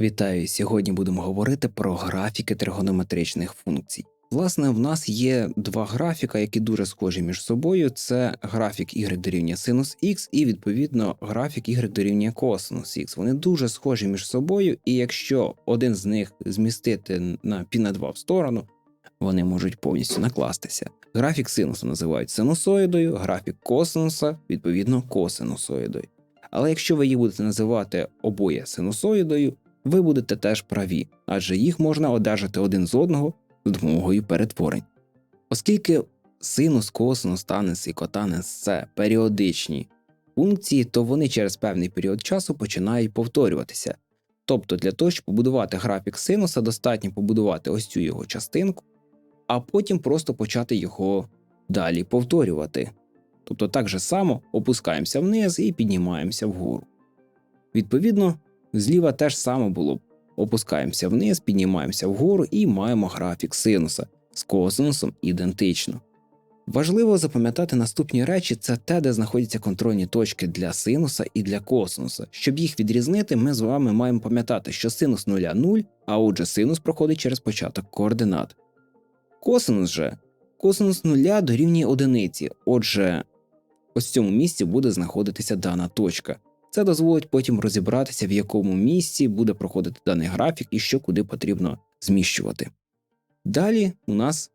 Вітаю! Сьогодні будемо говорити про графіки тригонометричних функцій. Власне, в нас є два графіка, які дуже схожі між собою. Це графік y дорівнює синус x і відповідно графік y дорівнює косинус x. Вони дуже схожі між собою, і якщо один з них змістити на пі на 2 в сторону, вони можуть повністю накластися. Графік синусу називають синусоїдою, графік косинуса відповідно косинусоїдою. Але якщо ви її будете називати обоє синусоїдою, ви будете теж праві, адже їх можна одержати один з одного з допомогою перетворень. Оскільки синус, косинус, танес і котанес це періодичні функції, то вони через певний період часу починають повторюватися. Тобто для того, щоб побудувати графік синуса, достатньо побудувати ось цю його частинку, а потім просто почати його далі повторювати. Тобто так же само опускаємося вниз і піднімаємося вгору. Відповідно, зліва теж саме було. Опускаємося вниз, піднімаємося вгору і маємо графік синуса з косинусом ідентично. Важливо запам'ятати наступні речі це те, де знаходяться контрольні точки для синуса і для косинуса. Щоб їх відрізнити, ми з вами маємо пам'ятати, що синус нуля 0, а отже синус проходить через початок координат. Косинус же косинус нуля дорівнює одиниці, отже, ось в цьому місці буде знаходитися дана точка. Це дозволить потім розібратися, в якому місці буде проходити даний графік і що куди потрібно зміщувати. Далі у нас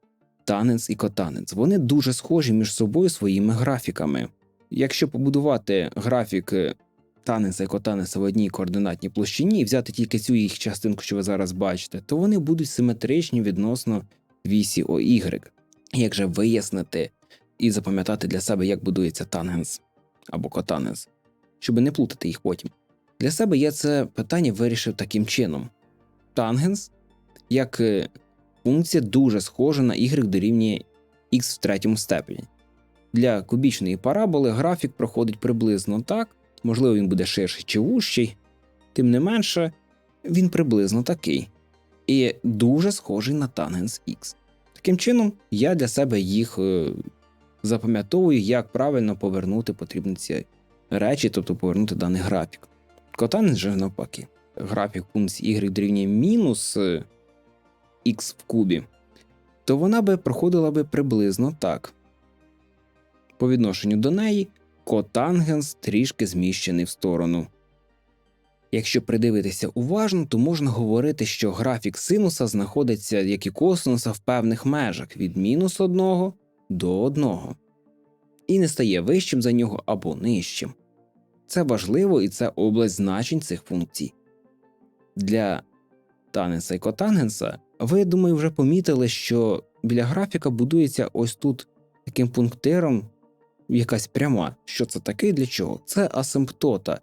танець і котанець. Вони дуже схожі між собою своїми графіками. Якщо побудувати графік танеса і котанеса в одній координатній площині і взяти тільки цю їх частинку, що ви зараз бачите, то вони будуть симетричні відносно вісі ОY. Як же вияснити і запам'ятати для себе, як будується тангенс або котанець? Щоб не плутати їх потім. Для себе я це питання вирішив таким чином: тангенс як е, функція дуже схожа на y дорівнює x в третьому степені. Для кубічної параболи графік проходить приблизно так, можливо, він буде ширший чи вужчий, тим не менше, він приблизно такий. І дуже схожий на тангенс X. Таким чином, я для себе їх е, запам'ятовую, як правильно повернути потрібні ці речі, тобто повернути даний графік. Котанець же навпаки. Графік функції y дорівнює мінус x е, в кубі, то вона би проходила би приблизно так. По відношенню до неї котангенс трішки зміщений в сторону. Якщо придивитися уважно, то можна говорити, що графік синуса знаходиться, як і косинуса, в певних межах від мінус 1 до 1 і не стає вищим за нього або нижчим. Це важливо і це область значень цих функцій. Для таненса і котангенса ви, думаю, вже помітили, що біля графіка будується ось тут таким пунктиром якась пряма. Що це таке і для чого? Це асимптота.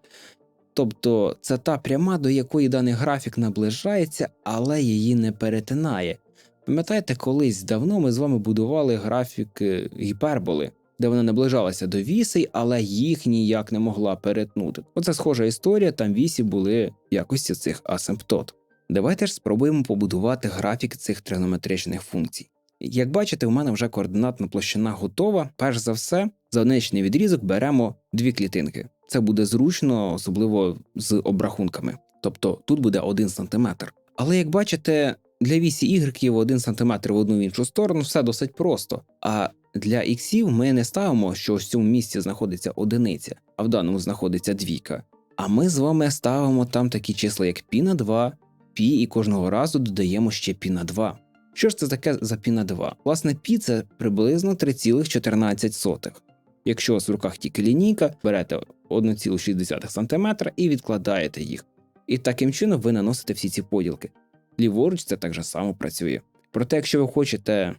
Тобто це та пряма, до якої даний графік наближається, але її не перетинає. Пам'ятаєте, колись давно ми з вами будували графік е, гіперболи де вона наближалася до вісей, але їх ніяк не могла перетнути. Оце схожа історія, там вісі були в якості цих асимптот. Давайте ж спробуємо побудувати графік цих тригонометричних функцій. Як бачите, у мене вже координатна площина готова. Перш за все, за одиничний відрізок беремо дві клітинки. Це буде зручно, особливо з обрахунками. Тобто тут буде 1 см. Але як бачите, для вісі ігреків 1 см в одну в іншу сторону все досить просто. А для іксів ми не ставимо, що ось в цьому місці знаходиться одиниця, а в даному знаходиться двійка. А ми з вами ставимо там такі числа, як пі на 2, пі, і кожного разу додаємо ще пі на 2. Що ж це таке за пі на 2? Власне, пі це приблизно 3,14. Якщо у вас в руках тільки лінійка, берете 1,6 см і відкладаєте їх. І таким чином ви наносите всі ці поділки. Ліворуч це так само працює. Проте, якщо ви хочете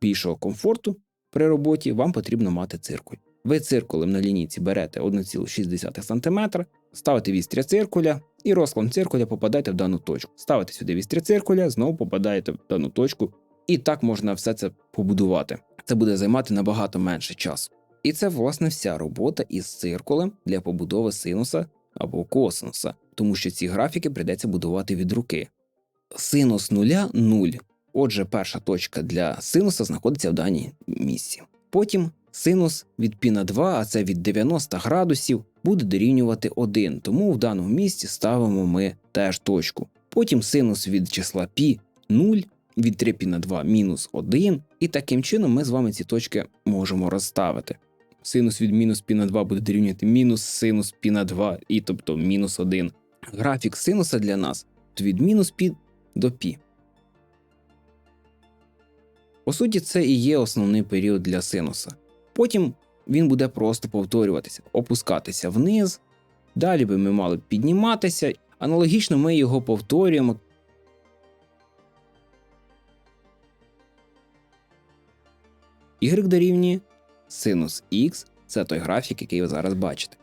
більшого комфорту, при роботі вам потрібно мати циркуль. Ви циркулем на лінійці берете 1,6 см, ставите вістря циркуля і розклон циркуля попадаєте в дану точку. Ставите сюди вістря циркуля, знову попадаєте в дану точку, і так можна все це побудувати. Це буде займати набагато менше часу. І це, власне, вся робота із циркулем для побудови синуса або косинуса, тому що ці графіки прийдеться будувати від руки. Синус нуля 0. Отже, перша точка для синуса знаходиться в даній місці. Потім синус від π на 2, а це від 90 градусів, буде дорівнювати 1, тому в даному місці ставимо ми теж точку. Потім синус від числа π 0, від 3 π на 2 мінус 1, і таким чином ми з вами ці точки можемо розставити. Синус від мінус π на 2 буде дорівнювати мінус синус π на 2, і тобто мінус 1. Графік синуса для нас від мінус π до π. По суті, це і є основний період для синуса. Потім він буде просто повторюватися, опускатися вниз. Далі би ми мали підніматися. Аналогічно ми його повторюємо. Y дорівнює синус Х це той графік, який ви зараз бачите.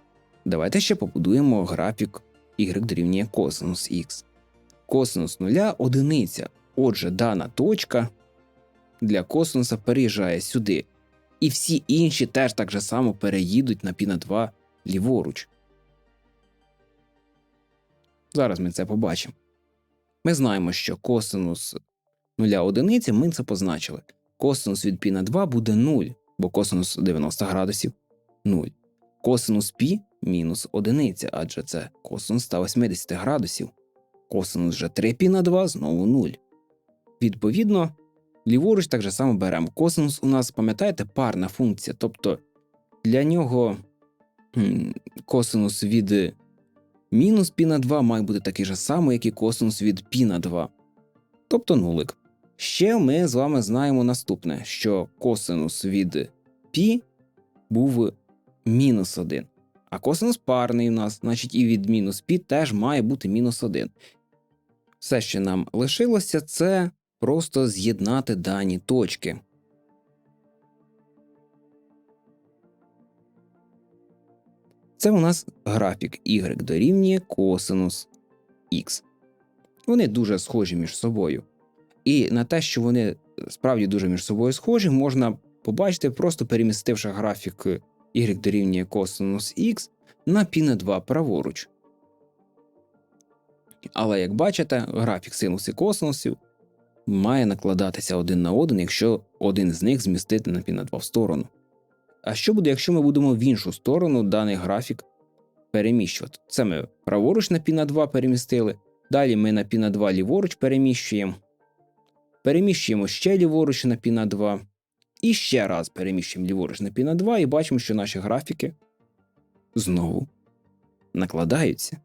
Давайте ще побудуємо графік y дорівнює косинус Х. Косинус нуля одиниця. Отже, дана точка для космоса переїжджає сюди, і всі інші теж так же само переїдуть на Піна 2 ліворуч. Зараз ми це побачимо. Ми знаємо, що косинус 0 одиниці ми це позначили. Косинус від пі на 2 буде 0, бо косинус 90 градусів 0. Косинус пі мінус одиниця, адже це косинус 180 градусів. Косинус же 3 пі на 2 знову 0. Відповідно, Ліворуч так же само беремо. Косинус у нас, пам'ятаєте, парна функція. Тобто для нього косинус від мінус пі на 2 має бути такий же самий, як і косинус від пі на 2, тобто нулик. Ще ми з вами знаємо наступне: що косинус від пі був мінус 1. А косинус парний у нас, значить, і від мінус пі теж має бути мінус 1. Все, що нам лишилося, це просто з'єднати дані точки. Це у нас графік y дорівнює косинус х. Вони дуже схожі між собою. І на те, що вони справді дуже між собою схожі, можна побачити, просто перемістивши графік y дорівнює косинус х на π на 2 праворуч. Але як бачите, графік синус і косинусів має накладатися один на один, якщо один з них змістити напів на 2 в сторону. А що буде, якщо ми будемо в іншу сторону даний графік переміщувати? Це ми праворуч на пі 2 перемістили, далі ми на піна 2 ліворуч переміщуємо, переміщуємо ще ліворуч на піна 2, і ще раз переміщуємо ліворуч на пі 2, і бачимо, що наші графіки знову накладаються.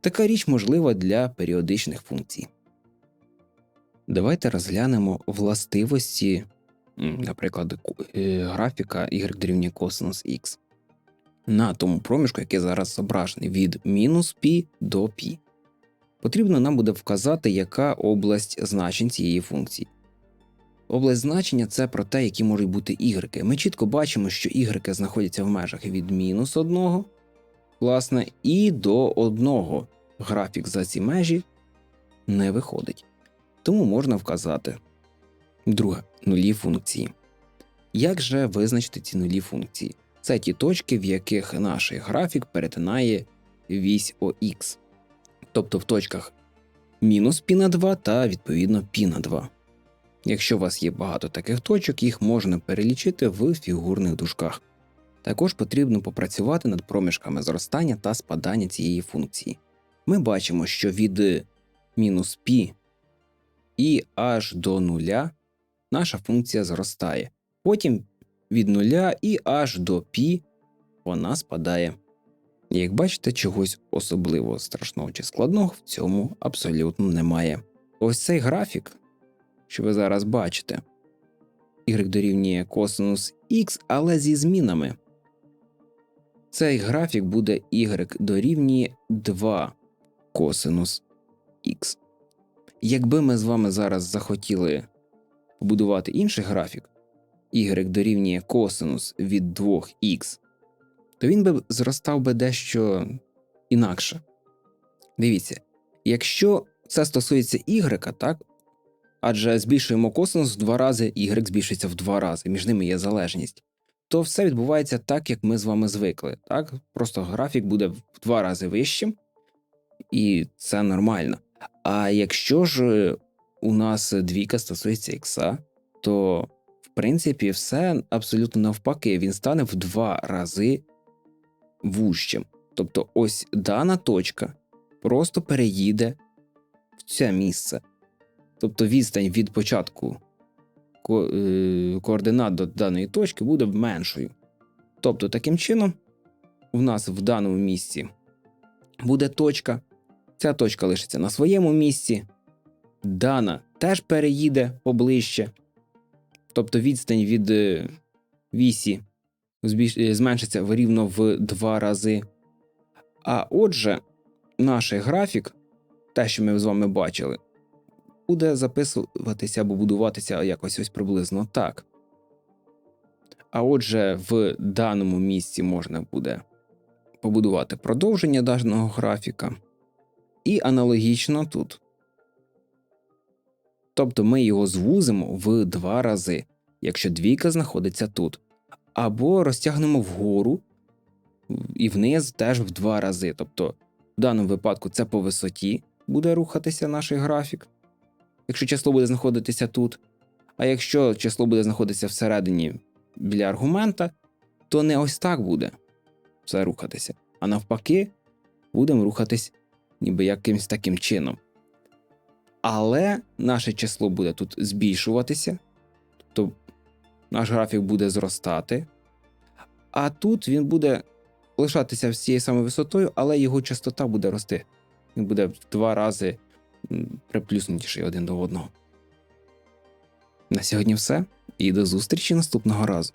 Така річ можлива для періодичних функцій. Давайте розглянемо властивості, наприклад, е, графіка y дорівнює косинус х на тому проміжку, який зараз зображений від мінус π до π. Потрібно нам буде вказати, яка область значень цієї функції. Область значення це про те, які можуть бути ігреки. Ми чітко бачимо, що ігреки знаходяться в межах від мінус 1, власне, і до 1. Графік за ці межі не виходить тому можна вказати. Друге нулі функції. Як же визначити ці нулі функції? Це ті точки, в яких наш графік перетинає вісь ОХ. Тобто в точках мінус пі на 2 та відповідно пі на 2. Якщо у вас є багато таких точок, їх можна перелічити в фігурних дужках. Також потрібно попрацювати над проміжками зростання та спадання цієї функції. Ми бачимо, що від мінус пі і аж до нуля наша функція зростає. Потім від нуля і аж до π вона спадає. Як бачите, чогось особливо страшного чи складного в цьому абсолютно немає. Ось цей графік, що ви зараз бачите, y дорівнює косинус х, але зі змінами. Цей графік буде y дорівнює 2 косинус х. Якби ми з вами зараз захотіли побудувати інший графік, y дорівнює косинус від 2х, то він би зростав би дещо інакше. Дивіться, якщо це стосується y, так? Адже збільшуємо косинус в два рази, y збільшується в два рази, між ними є залежність, то все відбувається так, як ми з вами звикли. Так? Просто графік буде в два рази вищим, і це нормально. А якщо ж у нас двійка стосується ікса, то в принципі все абсолютно навпаки, він стане в два рази вужчим. Тобто, ось дана точка просто переїде в це місце. Тобто відстань від початку ко- е, координат до даної точки буде меншою. Тобто, таким чином, у нас в даному місці буде точка. Ця точка лишиться на своєму місці. Дана теж переїде поближче. Тобто відстань від е, вісі е, зменшиться рівно в два рази. А отже, наш графік, те, що ми з вами бачили, буде записуватися або будуватися якось ось приблизно так. А отже, в даному місці можна буде побудувати продовження даного графіка. І аналогічно тут. Тобто ми його звузимо в два рази, якщо двійка знаходиться тут. Або розтягнемо вгору і вниз теж в два рази. Тобто, в даному випадку це по висоті буде рухатися наш графік, якщо число буде знаходитися тут. А якщо число буде знаходитися всередині біля аргумента, то не ось так буде все рухатися. А навпаки, будемо рухатись ніби якимось таким чином. Але наше число буде тут збільшуватися, тобто наш графік буде зростати, а тут він буде лишатися з цією самою висотою, але його частота буде рости. Він буде в два рази приплюснутіший один до одного. На сьогодні все, і до зустрічі наступного разу.